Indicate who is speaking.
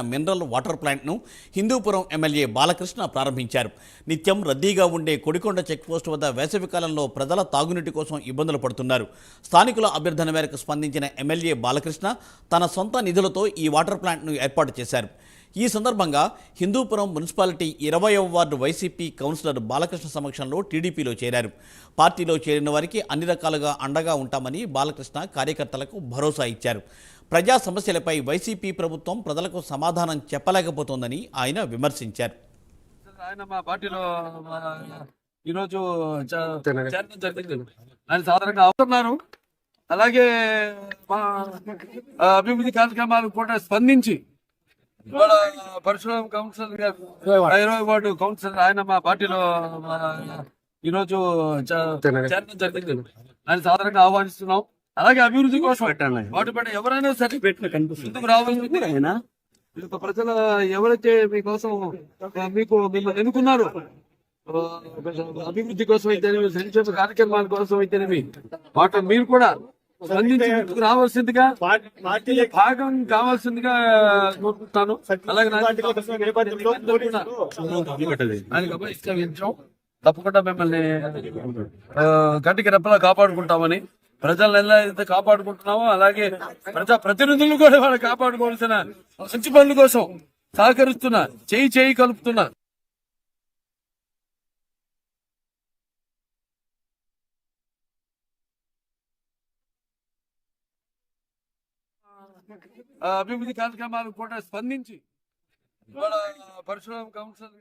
Speaker 1: Mineral water ప్లాంట్ను Hindupuram MLA Balakrishna ప్రారంభించారు. నిత్యం రద్దీగా ఉండే కొడికొండ చెక్పోస్ట్ వద్ద వేసవికాలంలో ప్రజల తాగునీటి కోసం ఇబ్బందులు పడుతున్నారు. స్థానికుల అభ్యర్థన మేరకు స్పందించిన ఎమ్మెల్యే బాలకృష్ణ తన సొంత నిధులతో ఈ వాటర్ ప్లాంట్ను ఏర్పాటు చేశారు. ఈ సందర్భంగా హిందూపురం మున్సిపాలిటీ ఇరవయవ వార్డు వైసీపీ కౌన్సిలర్ బాలకృష్ణ సమక్షంలో టీడీపీలో చేరారు. పార్టీలో చేరిన వారికి అన్ని రకాలుగా అండగా ఉంటామని బాలకృష్ణ కార్యకర్తలకు భరోసా ఇచ్చారు. ప్రజా సమస్యలపై వైసీపీ ప్రభుత్వం ప్రజలకు సమాధానం చెప్పలేకపోతోందని ఆయన విమర్శించారు.
Speaker 2: ఆయన మా పార్టీలో మా ఈరోజు చ- చేరడం జరిగింది. ఆయన సాధారణంగా అవుతున్నారు. అలాగే మా అభివృద్ధి కార్యక్రమాలు కూడా స్పందించి ఇవాళ పరశురామ్ కౌన్సిలర్ గారు ఇరవై వార్డు కౌన్సిలర్ ఆయన మా పార్టీలో ఈరోజు చేరడం జరిగింది. ఆయన సాధారణంగా ఆహ్వానిస్తున్నాం. అలాగే అభివృద్ధి కోసం వాటి పట్ల ఎవరైనా సరే ముందుకు రావాల్సింది. ఈ యొక్క ప్రజల ఎవరైతే మీకోసం మీకు మిమ్మల్ని ఎన్నుకున్నారు అభివృద్ధి కోసం అయితేనేమి సంక్షేమ కార్యక్రమాల కోసం అయితేనేమి వాటి మీరు కూడా స్పందించి రావాల్సిందిగా భాగం కావాల్సిందిగా కోరుకుంటాను అలాగే. తప్పకుండా మిమ్మల్ని ఆ, కంటికి రెప్పలా కాపాడుకుంటామని ప్రజలను ఎలా అయితే కాపాడుకుంటున్నామో అలాగే ప్రజా ప్రతినిధులు కూడా వాళ్ళు కాపాడుకోవాల్సిన మంచి పనుల కోసం సహకరిస్తున్నా చేయి చేయి కలుపుతున్నా అభివృద్ధి కార్యక్రమాలకు కూడా స్పందించి ఇవాళ పరశురామ్ కౌన్సిలర్